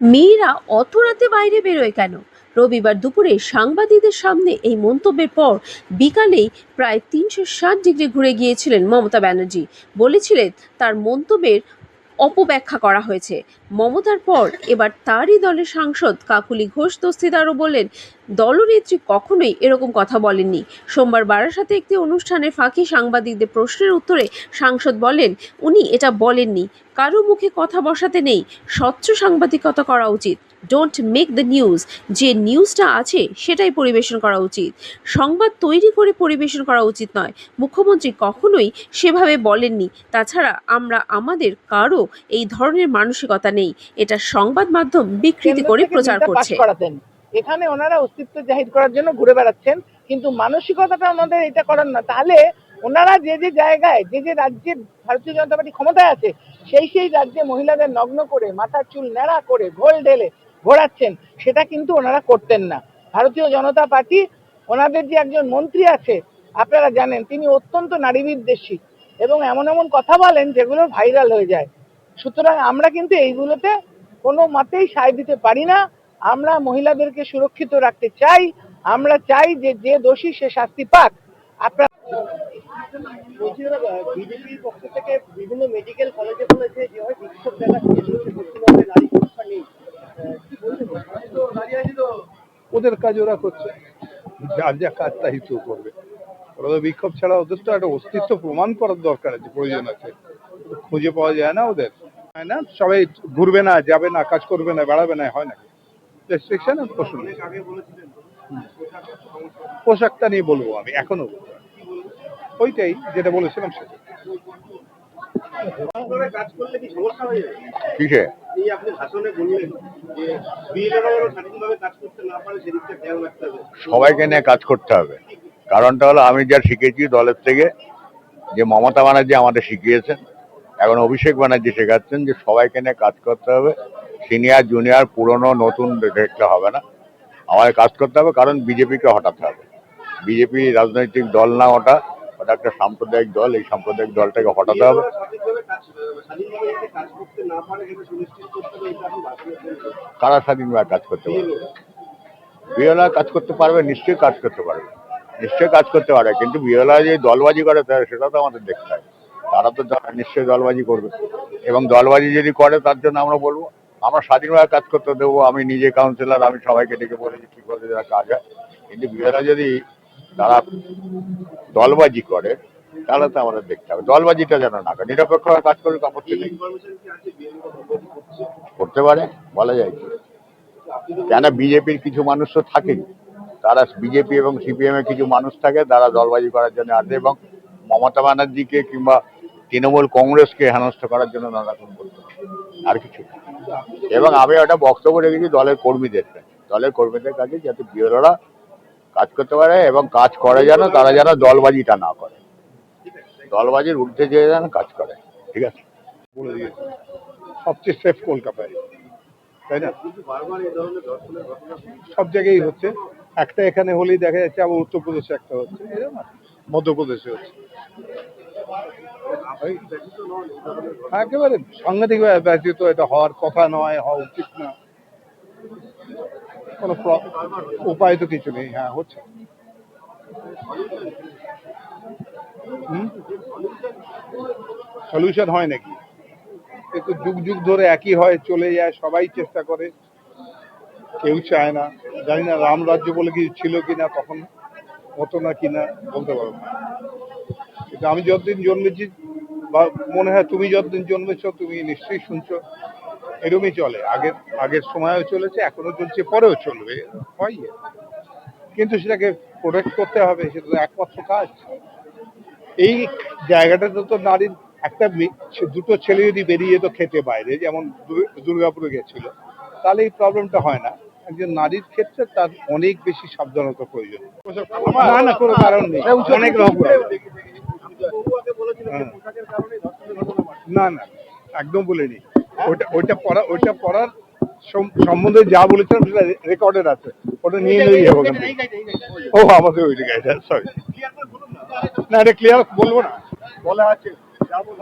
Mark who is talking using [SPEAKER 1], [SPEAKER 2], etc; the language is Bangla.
[SPEAKER 1] মেয়েরা অত রাতে বাইরে বেরোয় কেন? রবিবার দুপুরে সাংবাদিকদের সামনে এই মন্তব্যের পর বিকালেই প্রায় তিনশো ষাট ডিগ্রি ঘুরে গিয়েছিলেন মমতা ব্যানার্জি। বলেছিলেন, তার মন্তব্যের অপব্যাখ্যা করা হয়েছে। মমতার পর এবার তারই দলের সাংসদ কাকুলি ঘোষ দস্তিদারও বললেন, দলনেত্রী কখনোই এরকম কথা বলেননি। সোমবার বারাসাতে একটি অনুষ্ঠানের ফাঁকে সাংবাদিকদের প্রশ্নের উত্তরে সাংসদ বলেন, উনি এটা বলেননি। কারও মুখে কথা বসাতে নেই। স্বচ্ছ সাংবাদিকতা করা উচিত। ডোন্ট মেক দ্য নিউজ যে নিউজটা আছে সেটাই পরিবেশন করা উচিত। সংবাদ তৈরি করে পরিবেশন করা উচিত নয়। মুখ্যমন্ত্রী কখনোই সেভাবে বলেননি। তাছাড়া আমরা, আমাদের কারও এই ধরনের মানসিকতা নেই। এটা সংবাদ মাধ্যম বিকৃতি করে প্রচার করছে।
[SPEAKER 2] এখানে ওনারা অস্তিত্ব জাহির করার জন্য ঘুরে বেড়াচ্ছেন কিন্তু মানসিকতাটা ওনাদের এটা করার না। তাহলে ওনারা যে যে জায়গায় যে যে রাজ্যে ভারতীয় জনতা পার্টি ক্ষমতায় আছে সেই সেই রাজ্যে মহিলাদের নগ্ন করে মাথার চুল ন্যাড়া করে ঘোল ঢেলে ঘোরাচ্ছেন সেটা কিন্তু ওনারা করতেন না। ভারতীয় জনতা পার্টি ওনাদের যে একজন মন্ত্রী আছে আপনারা জানেন তিনি অত্যন্ত নারী বিদ্বেষী এবং এমন এমন কথা বলেন যেগুলো ভাইরাল হয়ে যায়। সুতরাং আমরা কিন্তু এইগুলোতে কোনো মতেই সায় দিতে পারি না। আমরা মহিলাদেরকে সুরক্ষিত রাখতে চাই। আমরা চাই যে যে দোষী সে শাস্তি পাক। আপনারা
[SPEAKER 3] বিজেপির পক্ষ থেকে বিভিন্ন মেডিকেল কলেজে বলেছে যে বিক্ষোভ দেখা নারী সুরক্ষা নেই। আহ, কি বলবেন
[SPEAKER 4] ওদের কাজ ওরা করছে। যার যা কাজ তাই তো করবে। ওরা তো বিক্ষোভ ছাড়া ওদের তো একটা অস্তিত্ব প্রমাণ করার দরকার আছে প্রয়োজন আছে। খুঁজে পাওয়া যায় না ওদের। হয় না সবাই ঘুরবে না যাবে না কাজ করবে না বেড়াবে না হয় না। রেস্ট্রিকশন প্রশ্ন। পোশাকটা নিয়ে বলব আমি এখনও বলব। ওইটাই যেটা বলেছিলাম সেটা। কিসে?
[SPEAKER 5] সবাইকে নিয়ে কাজ করতে হবে। কারণটা হলো আমি যা শিখেছি দলের থেকে যে মমতা ব্যানার্জি আমাদের শিখিয়েছেন। এখন অভিষেক ব্যানার্জি শেখাচ্ছেন যে সবাইকে নিয়ে কাজ করতে হবে। সিনিয়র, জুনিয়র, পুরনো, নতুন দেখলে হবে না। আমাদের কাজ করতে হবে, কারণ বিজেপিকে হটাতে হবে। বিজেপি রাজনৈতিক দল না ওটা ওটা একটা সাম্প্রদায়িক দল, এই সাম্প্রদায়িক দলটাকে হটাতে হবে। কারা স্বাধীনভাবে কাজ করতে পারবে? বিএলআর কাজ করতে পারবে, নিশ্চয়ই কাজ করতে পারবে। নিশ্চয়ই কাজ করতে পারে কিন্তু বিএলআর যে দলবাজি করে, সেটা তো আমাদের দেখতে হয় তারা তো নিশ্চয়ই দলবাজি করবে। এবং দলবাজি যদি করে, তার জন্য আমরা বলব, আমরা স্বাধীনভাবে কাজ করতে দেবো। আমি নিজে কাউন্সিলর আমি সবাইকে ডেকে বলেছি কি করে যারা কাজ হয়। কিন্তু বিএলআর যদি তারা দলবাজি করে, তাহলে তো আমাদের দেখতে হবে। দলবাজিটা যেন না করে, নিরপেক্ষভাবে কাজ করে আপত্তি নেই। করতে পারে, বলা যায়। কি কেন বিজেপির কিছু মানুষ তো থাকেই। তারা বিজেপি এবং সিপিএম এর কিছু মানুষ থাকে, তারা দলবাজি করার জন্য আসে এবং মমতা ব্যানার্জিকে কিংবা তৃণমূল কংগ্রেসকে হেনস্থ করার জন্য নানা রকম করতে আর কিছু এবং আমি একটা বক্তব্য রেখেছি দলের কর্মীদের। দলের কর্মীদের কাছে যাতে বিরোধীরা কাজ করতে পারে এবং কাজ করে যেন, তারা যেন দলবাজিটা না করে। দলবাজির ঊর্ধ্বে যে যেন কাজ করে। ঠিক আছে?
[SPEAKER 4] বলে দিয়েছে। সবচেয়ে সেফ কলকাতায়। তাই না? সব জায়গায় হচ্ছে। একটা এখানে হলেই দেখা যাচ্ছে আবার উত্তরপ্রদেশে একটা হচ্ছে। মধ্যপ্রদেশে হচ্ছে। একেবারে সাংঘাতিক ব্যতীত এটা হওয়ার কথা নয়, হওয়া উচিত না। কোনো উপায় তো কিছু নেই হ্যাঁ হচ্ছে। সলিউশন হয় নাকি? কিন্তু যুগ যুগ ধরে একই হয়, চলে যায়, সবাই চেষ্টা করে। কেউ চায় না। জানি না রাম রাজ্য বলে কিছু ছিল কিনা, তখন হতো না কিনা, বলতে পারব না। আমি যতদিন জন্মেছি বা মনে হয় তুমি যতদিন জন্মেছ তুমি নিশ্চয়ই শুনছো। এরকমই চলে। আগের আগের সময়ও চলেছে এখনও চলছে পরেও চলবে হয় কিন্তু সেটাকে প্রোটেক্ট করতে হবে সেটা তো একমাত্র কাজ। এই জায়গাটাতে তো নারীর একটা দুটো ছেলে যদি বেরিয়ে যেত খেতে বাইরে যেমন দুর্গাপুরে গেছিল তাহলে এই প্রবলেমটা হয় না। একজন নারীর ক্ষেত্রে তার অনেক বেশি সাবধানতা প্রয়োজন। না না কোনো কারণ নেই। অনেক রকম। হ্যাঁ। না না, একদম বলিনি। ওইটা ওইটা পড়া ওইটা পড়ার সম্বন্ধে যা বলেছিলাম সেটা রেকর্ডেড আছে। ওটা নিয়ে নিয়ে হবে ও আমাদের ওই জায়গায় সরি না, এটা ক্লিয়ার বলব না। বলা আছে। যা বলব